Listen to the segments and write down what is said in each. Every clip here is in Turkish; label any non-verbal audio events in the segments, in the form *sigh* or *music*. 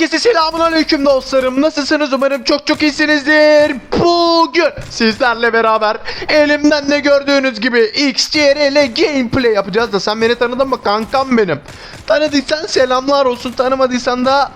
Herkese selamun aleyküm dostlarım. Nasılsınız? Umarım çok çok iyisinizdir. Bugün sizlerle beraber elimden de gördüğünüz gibi XCRL gameplay yapacağız da sen beni tanıdın mı kankam benim. Tanıdıysan selamlar olsun. Tanımadıysan da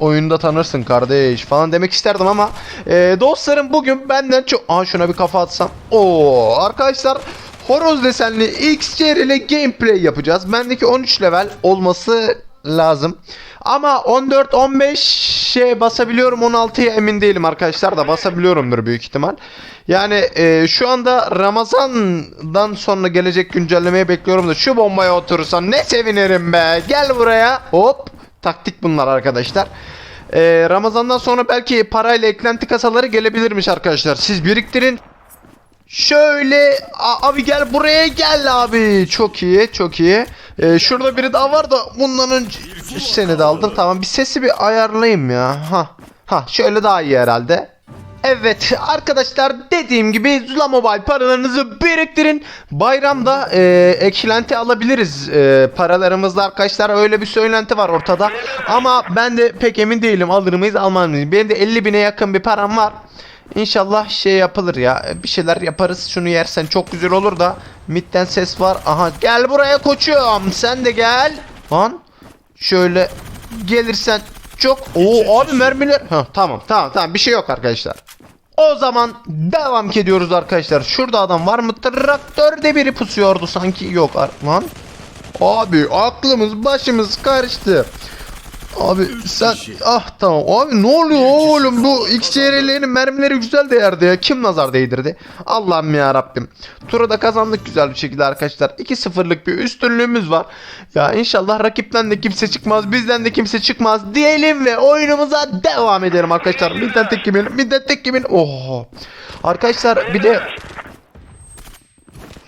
oyunda tanırsın kardeş falan demek isterdim ama e, dostlarım bugün benden çok... Aa şuna bir kafa atsam. Oo arkadaşlar horoz desenli XCRL gameplay yapacağız. Bendeki 13 level olması lazım. Ama 14-15'e basabiliyorum 16'ya emin değilim arkadaşlar da basabiliyorumdur büyük ihtimal. Yani e, şu anda Ramazan'dan sonra gelecek güncellemeyi bekliyorum da şu bombaya oturursan ne sevinirim be. Gel buraya. Hop. Taktik bunlar arkadaşlar. E, Ramazan'dan sonra belki parayla eklenti kasaları gelebilirmiş arkadaşlar. Siz biriktirin. Şöyle abi gel buraya gel abi. Çok iyi, çok iyi. Ee, şurada biri daha var da bundan önce seni de aldım. Tamam bir sesi bir ayarlayayım ya. Ha. Ha şöyle daha iyi herhalde. Evet arkadaşlar dediğim gibi Zula Mobile paralarınızı biriktirin. Bayramda e, eklenti alabiliriz e, paralarımızla arkadaşlar. Öyle bir söylenti var ortada. Ama ben de pek emin değilim alır mıyız almaz mıyız. Benim de 50 bine yakın bir param var. İnşallah şey yapılır ya. Bir şeyler yaparız. Şunu yersen çok güzel olur da. Midden ses var. Aha gel buraya koçum. Sen de gel. Lan. Şöyle gelirsen çok. Oo abi mermiler. Ha tamam tamam tamam bir şey yok arkadaşlar. O zaman devam ediyoruz arkadaşlar. Şurada adam var mı? Traktörde biri pusuyordu sanki. Yok lan. Abi aklımız başımız karıştı. Abi sen ah tamam. Abi ne oluyor oğlum? Bu XCR'lerin mermileri güzel değerdi ya. Kim nazar değdirdi? Allah'ım ya Rabbim. Turu da kazandık güzel bir şekilde arkadaşlar. 2-0'lık bir üstünlüğümüz var. Ya inşallah rakipten de kimse çıkmaz bizden de kimse çıkmaz diyelim ve oyunumuza devam edelim arkadaşlar. Midden tek kimin midden tek kimin oh Arkadaşlar bir de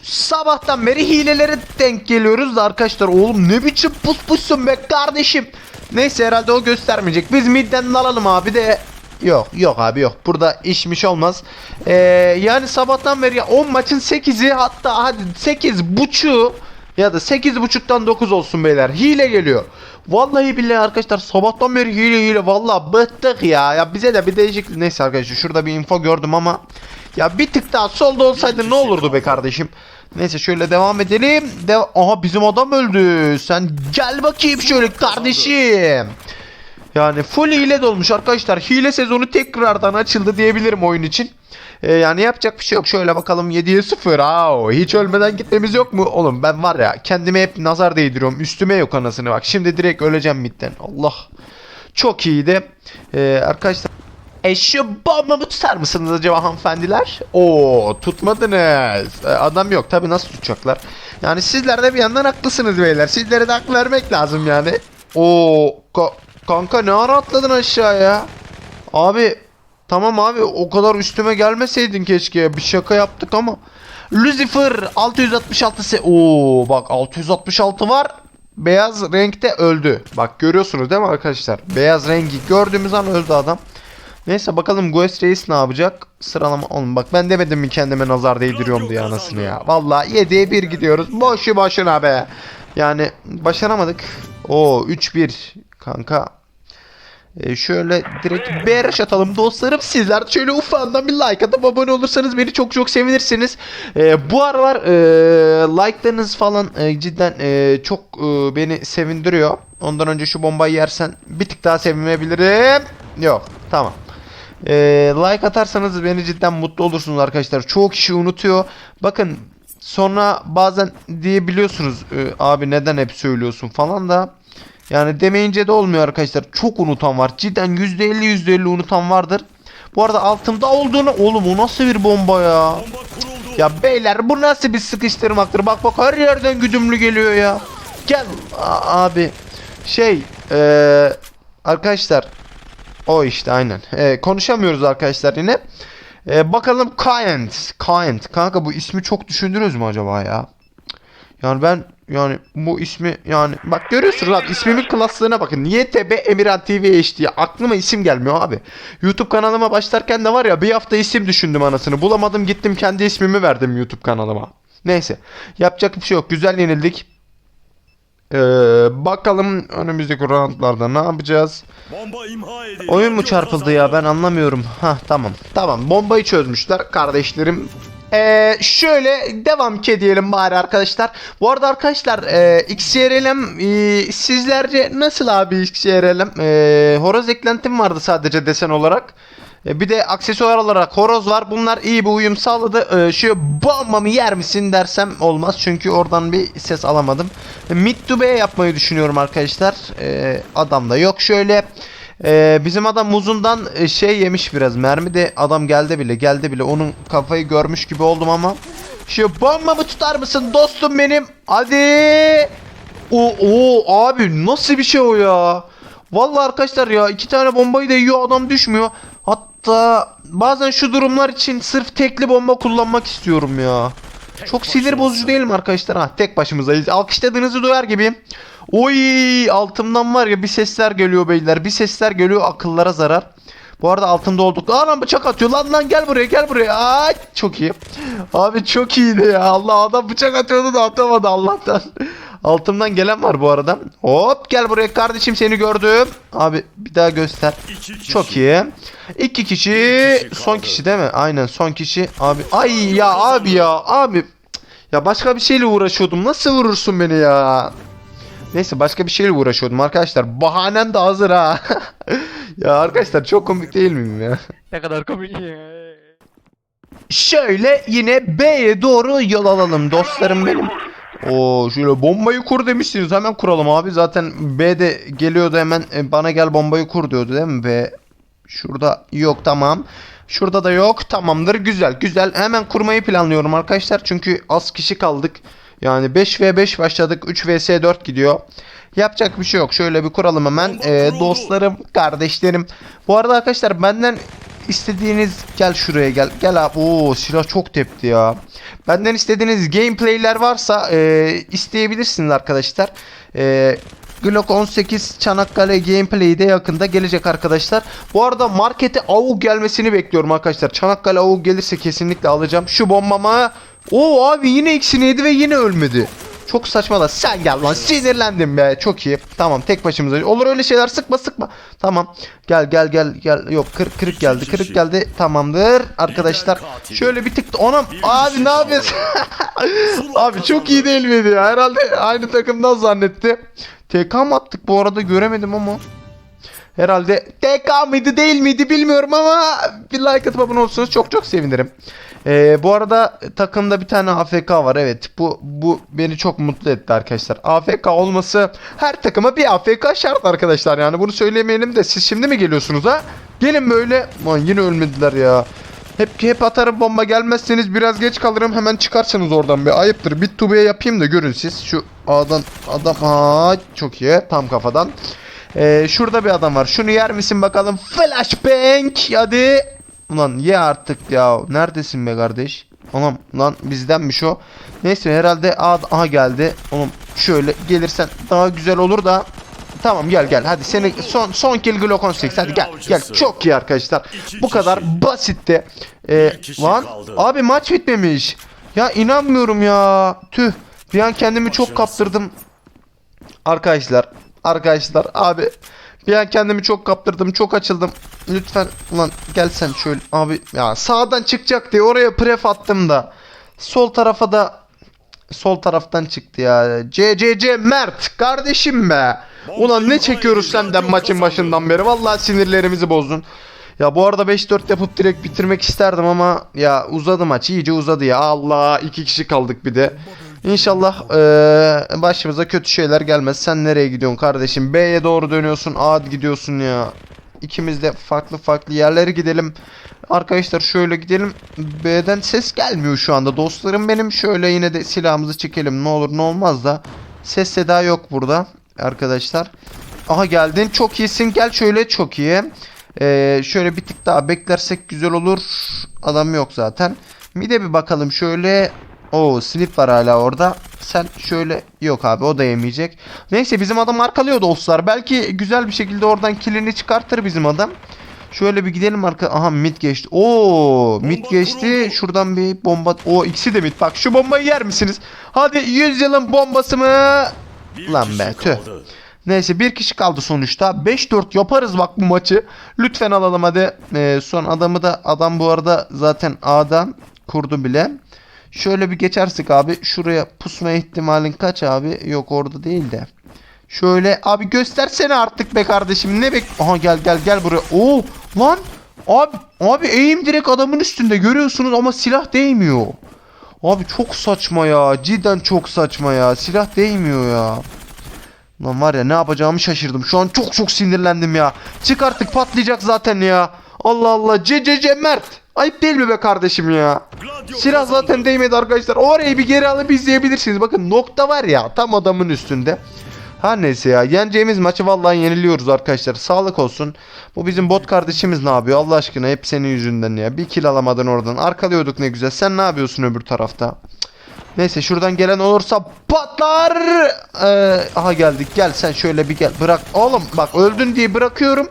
Sabahtan beri hilelere denk geliyoruz da arkadaşlar. Oğlum ne biçim pus pussun be kardeşim. Neyse herhalde o göstermeyecek. Biz midden alalım abi de Yok yok abi yok. Burada işmiş olmaz. Ee, yani sabahtan beri ya 10 maçın 8'i hatta hadi 8 buçuğu ya da 8 buçuktan 9 olsun beyler. Hile geliyor. Vallahi billahi arkadaşlar sabahtan beri hile hile vallahi bıktık ya. Ya bize de bir değişiklik neyse arkadaşlar şurada bir info gördüm ama ya bir tık daha solda olsaydı ne olurdu be kardeşim. Neyse şöyle devam edelim. De Aha bizim adam öldü. Sen gel bakayım şöyle kardeşim. Yani full hile dolmuş arkadaşlar. Hile sezonu tekrardan açıldı diyebilirim oyun için. Ee, yani yapacak bir şey yok. Şöyle bakalım 7'ye 0. Aa, hiç ölmeden gitmemiz yok mu? Oğlum ben var ya kendime hep nazar değdiriyorum. Üstüme yok anasını bak. Şimdi direkt öleceğim midden. Allah. Çok iyiydi. Ee, arkadaşlar e şu bombamı tutar mısınız acaba hanımefendiler? Oo tutmadınız. E, adam yok tabi nasıl tutacaklar? Yani sizler de bir yandan haklısınız beyler. Sizlere de hak vermek lazım yani. Oo ka- kanka ne ara atladın aşağıya? Abi tamam abi o kadar üstüme gelmeseydin keşke. Bir şaka yaptık ama. Lucifer 666 se Oo bak 666 var. Beyaz renkte öldü. Bak görüyorsunuz değil mi arkadaşlar? Beyaz rengi gördüğümüz an öldü adam. Neyse bakalım Ghost Reis ne yapacak? Sıralama oğlum bak ben demedim mi kendime nazar değdiriyorum diye anasını ya. Vallahi 7'ye 1 gidiyoruz. Boşu boşuna be. Yani başaramadık. Oo 3-1 kanka. Ee, şöyle direkt BRH atalım dostlarım. Sizler şöyle ufandan bir like atıp abone olursanız beni çok çok sevinirsiniz. Ee, bu aralar e, like'larınız falan e, cidden e, çok e, beni sevindiriyor. Ondan önce şu bombayı yersen bir tık daha sevinmeyebilirim. Yok tamam. Ee, like atarsanız beni cidden mutlu olursunuz arkadaşlar. Çoğu kişi unutuyor. Bakın sonra bazen diyebiliyorsunuz e, abi neden hep söylüyorsun falan da yani demeyince de olmuyor arkadaşlar. Çok unutan var. Cidden %50 %50 unutan vardır. Bu arada altımda olduğunu oğlum o nasıl bir bomba ya? Ya beyler bu nasıl bir sıkıştırmaktır? Bak bak her yerden güdümlü geliyor ya. Gel abi. Şey eee arkadaşlar o işte aynen. Ee, konuşamıyoruz arkadaşlar yine. Ee, bakalım Kayent. Kayent. Kanka bu ismi çok düşündünüz mü acaba ya? Yani ben yani bu ismi yani bak görüyorsunuz abi ismimin klaslığına bakın. YTB Emirhan TV HD. Aklıma isim gelmiyor abi. YouTube kanalıma başlarken de var ya bir hafta isim düşündüm anasını. Bulamadım gittim kendi ismimi verdim YouTube kanalıma. Neyse. Yapacak bir şey yok. Güzel yenildik. Ee, bakalım önümüzdeki roundlarda ne yapacağız? Bomba imha edildi. Oyun mu çarpıldı ya ben anlamıyorum. Ha tamam. Tamam bombayı çözmüşler kardeşlerim. Ee, şöyle devam ki diyelim bari arkadaşlar. Bu arada arkadaşlar e, XRLM e, sizlerce nasıl abi XRLM? E, horoz eklentim vardı sadece desen olarak. E, bir de aksesuar olarak horoz var. Bunlar iyi bir uyum sağladı. E, şu bombamı yer misin dersem olmaz. Çünkü oradan bir ses alamadım. E, Mid to yapmayı düşünüyorum arkadaşlar. E, adam da yok şöyle. Ee, bizim adam muzundan e, şey yemiş biraz mermi de adam geldi bile geldi bile onun kafayı görmüş gibi oldum ama şu bombamı tutar mısın dostum benim hadi o, o abi nasıl bir şey o ya Vallahi arkadaşlar ya iki tane bombayı da yiyor adam düşmüyor hatta bazen şu durumlar için sırf tekli bomba kullanmak istiyorum ya çok sinir bozucu değil mi arkadaşlar? Ha tek başımızdayız. Alkışladığınızı duyar gibiyim. Oy altımdan var ya bir sesler geliyor beyler. Bir sesler geliyor akıllara zarar. Bu arada altında olduk. Anam bıçak atıyor lan lan gel buraya gel buraya. Ay çok iyi. Abi çok iyiydi ya. Allah adam bıçak atıyordu da atamadı Allah'tan. Altımdan gelen var bu arada. Hop gel buraya kardeşim seni gördüm. Abi bir daha göster. İki. Çok iyi. İki kişi, Bir kişi son kişi değil mi? Aynen son kişi. Abi ay ya abi ya abi. Ya başka bir şeyle uğraşıyordum. Nasıl vurursun beni ya? Neyse başka bir şeyle uğraşıyordum arkadaşlar. Bahanem de hazır ha. *laughs* ya arkadaşlar çok komik değil miyim ya? Ne kadar komik ya. Şöyle yine B'ye doğru yol alalım dostlarım benim. Oo şöyle bombayı kur demişsiniz. Hemen kuralım abi. Zaten B'de geliyordu hemen e, bana gel bombayı kur diyordu değil mi? B şurada yok tamam. Şurada da yok. Tamamdır. Güzel. Güzel. Hemen kurmayı planlıyorum arkadaşlar. Çünkü az kişi kaldık. Yani 5 v 5 başladık. 3 vs 4 gidiyor. Yapacak bir şey yok. Şöyle bir kuralım hemen. Ee, dostlarım, kardeşlerim. Bu arada arkadaşlar benden istediğiniz gel şuraya gel. Gel abi. Oo silah çok tepti ya. Benden istediğiniz gameplayler varsa e, isteyebilirsiniz arkadaşlar. E, Glock 18 Çanakkale gameplay'i de yakında gelecek arkadaşlar. Bu arada markete AUG gelmesini bekliyorum arkadaşlar. Çanakkale AUG gelirse kesinlikle alacağım. Şu bombama. Oo abi yine ikisini yedi ve yine ölmedi. Çok saçma da. Sen gel lan sinirlendim be. Çok iyi. Tamam tek başımıza. Olur öyle şeyler sıkma sıkma. Tamam. Gel gel gel gel. Yok kırık kırık geldi kırık kişi. geldi. Tamamdır. Arkadaşlar şöyle bir tık Bir abi ne kaldı. yapıyorsun? *laughs* abi çok iyi değil miydi ya? Herhalde aynı takımdan zannetti. TK mı attık? Bu arada göremedim ama. Herhalde TK mıydı değil miydi bilmiyorum ama bir like atıp abone olursanız çok çok sevinirim. Ee, bu arada takımda bir tane AFK var evet bu bu beni çok mutlu etti arkadaşlar. AFK olması her takıma bir AFK şart arkadaşlar yani bunu söylemeyelim de siz şimdi mi geliyorsunuz ha? Gelin böyle. Lan yine ölmediler ya. Hep hep atarım bomba gelmezseniz biraz geç kalırım hemen çıkarsınız oradan bir ayıptır. Bit to yapayım da görün siz. Şu adam adam aa çok iyi tam kafadan. Ee, şurada bir adam var. Şunu yer misin bakalım? Flashbang hadi. Ulan ye artık ya. Neredesin be kardeş? Oğlum lan bizdenmiş o. Neyse herhalde A aha geldi. Oğlum şöyle gelirsen daha güzel olur da. Tamam gel gel. Hadi seni son son kill Glock 18 hadi gel gel. Çok iyi arkadaşlar. Bu kadar basitti. Ee, lan abi maç bitmemiş. Ya inanmıyorum ya. Tüh. Bir an kendimi çok kaptırdım. Arkadaşlar, arkadaşlar abi bir an kendimi çok kaptırdım, çok açıldım. Lütfen ulan gelsen şöyle abi ya sağdan çıkacak diye oraya pref attım da sol tarafa da sol taraftan çıktı ya. CCC Mert kardeşim be. Ulan ne çekiyoruz senden maçın başından beri. Vallahi sinirlerimizi bozdun. Ya bu arada 5-4 yapıp direkt bitirmek isterdim ama ya uzadı maç iyice uzadı ya. Allah iki kişi kaldık bir de. İnşallah eee, başımıza kötü şeyler gelmez. Sen nereye gidiyorsun kardeşim? B'ye doğru dönüyorsun. A gidiyorsun ya. İkimiz de farklı farklı yerlere gidelim. Arkadaşlar şöyle gidelim. B'den ses gelmiyor şu anda. Dostlarım benim şöyle yine de silahımızı çekelim. Ne olur ne olmaz da. Ses seda yok burada arkadaşlar. Aha geldin. Çok iyisin. Gel şöyle çok iyi. Ee, şöyle bir tık daha beklersek güzel olur. Adam yok zaten. Bir de bir bakalım şöyle. O slip var hala orada. Sen şöyle yok abi o da yemeyecek. Neyse bizim adam arkalıyor dostlar. Belki güzel bir şekilde oradan kilini çıkartır bizim adam. Şöyle bir gidelim arka. Aha mid geçti. Oo mid Bomba geçti. kuruldu. Şuradan bir bomba. O ikisi de mid. Bak şu bombayı yer misiniz? Hadi 100 yılın bombası mı? Bir Lan be tüh. kaldı. Neyse bir kişi kaldı sonuçta. 5-4 yaparız bak bu maçı. Lütfen alalım hadi. Ee, son adamı da adam bu arada zaten A'dan kurdu bile. Şöyle bir geçersek abi. Şuraya pusma ihtimalin kaç abi? Yok orada değil de. Şöyle abi göstersene artık be kardeşim. Ne bek... Aha gel gel gel buraya. Oo lan. Abi abi eğim direkt adamın üstünde görüyorsunuz ama silah değmiyor. Abi çok saçma ya. Cidden çok saçma ya. Silah değmiyor ya. Lan var ya ne yapacağımı şaşırdım. Şu an çok çok sinirlendim ya. Çık artık patlayacak zaten ya. Allah Allah. CCC Mert. Ayıp değil mi be kardeşim ya? Silah zaten değmedi arkadaşlar. Orayı bir geri alıp izleyebilirsiniz. Bakın nokta var ya tam adamın üstünde. Her neyse ya. Yeneceğimiz maçı vallahi yeniliyoruz arkadaşlar. Sağlık olsun. Bu bizim bot kardeşimiz ne yapıyor? Allah aşkına hep senin yüzünden ya. Bir kill alamadın oradan. Arkalıyorduk ne güzel. Sen ne yapıyorsun öbür tarafta? Neyse şuradan gelen olursa patlar. Ee, aha geldik. Gel sen şöyle bir gel. Bırak. Oğlum bak öldün diye bırakıyorum.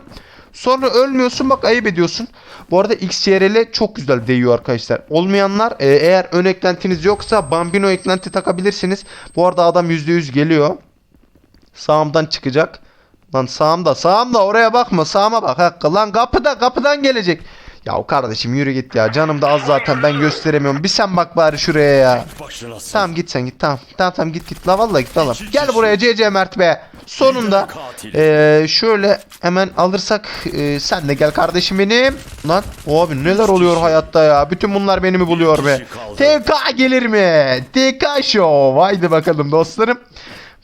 Sonra ölmüyorsun bak ayıp ediyorsun. Bu arada XCRL çok güzel değiyor arkadaşlar. Olmayanlar e, eğer ön eklentiniz yoksa Bambino eklenti takabilirsiniz. Bu arada adam %100 geliyor. Sağımdan çıkacak. Lan sağımda sağımda oraya bakma sağıma bak. Hakkı. Lan kapıda kapıdan gelecek. Ya kardeşim yürü git ya. Canım da az zaten ben gösteremiyorum. Bir sen bak bari şuraya ya. Tamam git sen git tamam. Tamam tamam git git. La vallahi git. İki Gel buraya CC Mert be. Sonunda eee, şöyle hemen alırsak eee, sen de gel kardeşim benim. Lan o abi neler oluyor hayatta ya. Bütün bunlar beni mi buluyor be. TK gelir mi? TK show. Haydi bakalım dostlarım.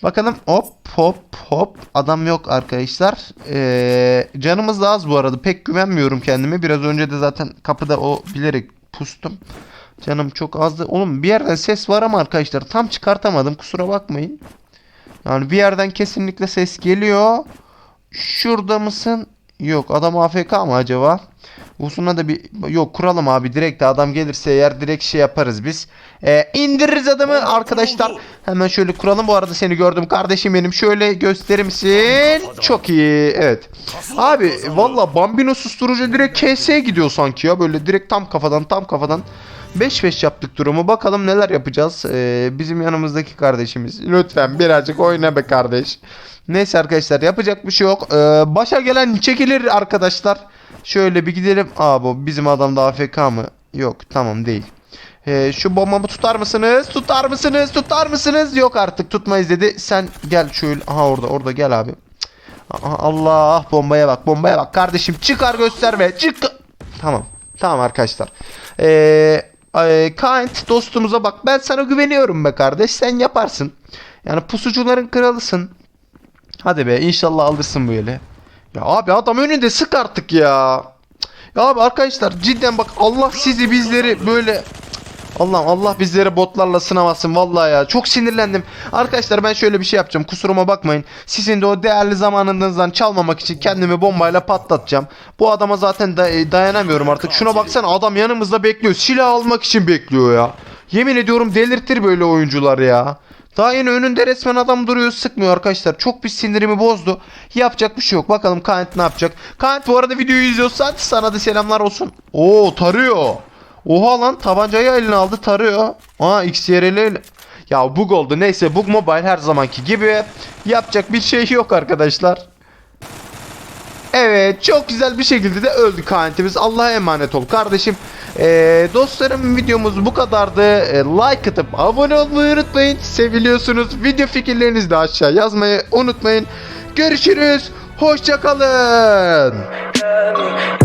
Bakalım hop hop hop. Adam yok arkadaşlar. Ee, canımız da az bu arada. Pek güvenmiyorum kendime. Biraz önce de zaten kapıda o bilerek pustum. Canım çok azdı. Oğlum bir yerden ses var ama arkadaşlar tam çıkartamadım. Kusura bakmayın. Yani bir yerden kesinlikle ses geliyor. Şurada mısın? Yok adam AFK mı acaba? Usuna da bir yok kuralım abi direkt de adam gelirse eğer direkt şey yaparız biz. Ee, indiririz adamı arkadaşlar. Hemen şöyle kuralım. Bu arada seni gördüm kardeşim benim. Şöyle gösterir misin? kafadan. Çok iyi. Evet. Abi valla Bambino susturucu direkt KS'ye gidiyor sanki ya. Böyle direkt tam kafadan tam kafadan. 5-5 yaptık durumu. Bakalım neler yapacağız. Ee, bizim yanımızdaki kardeşimiz. Lütfen birazcık oyna be kardeş. Neyse arkadaşlar yapacak bir şey yok. Ee, başa gelen çekilir arkadaşlar. Şöyle bir gidelim. Aa bu bizim adam da AFK mı? Yok tamam değil. Ee, şu bombamı tutar mısınız? Tutar mısınız? Tutar mısınız? Yok artık tutmayız dedi. Sen gel şöyle. Aha orada orada gel abi. Allah bombaya bak bombaya bak kardeşim çıkar gösterme çık. Tamam tamam arkadaşlar. Ee, Kaint dostumuza bak ben sana güveniyorum be kardeş sen yaparsın. Yani pusucuların kralısın. Hadi be inşallah alırsın böyle. Ya abi adam önünde sık artık ya. Ya abi arkadaşlar cidden bak Allah sizi bizleri böyle Allah'ım Allah bizleri botlarla sınamasın vallahi ya. Çok sinirlendim. Arkadaşlar ben şöyle bir şey yapacağım. Kusuruma bakmayın. Sizin de o değerli zamanınızdan çalmamak için kendimi bombayla patlatacağım. Bu adama zaten da- e, dayanamıyorum artık. Şuna baksana adam yanımızda bekliyor. Silah almak için bekliyor ya. Yemin ediyorum delirtir böyle oyuncular ya. Daha yeni önünde resmen adam duruyor sıkmıyor arkadaşlar. Çok bir sinirimi bozdu. Yapacak bir şey yok. Bakalım Kant ne yapacak. Kant bu arada videoyu izliyorsan sana da selamlar olsun. Oo tarıyor. Oha lan tabancayı eline aldı tarıyor. Aa XRL ile. Ya bug oldu. Neyse bug mobile her zamanki gibi. Yapacak bir şey yok arkadaşlar. Evet çok güzel bir şekilde de öldü kanetimiz. Allah'a emanet ol kardeşim. Ee, dostlarım videomuz bu kadardı. Ee, like atıp abone olmayı unutmayın. Seviliyorsunuz. Video fikirlerinizi de aşağı yazmayı unutmayın. Görüşürüz. Hoşçakalın.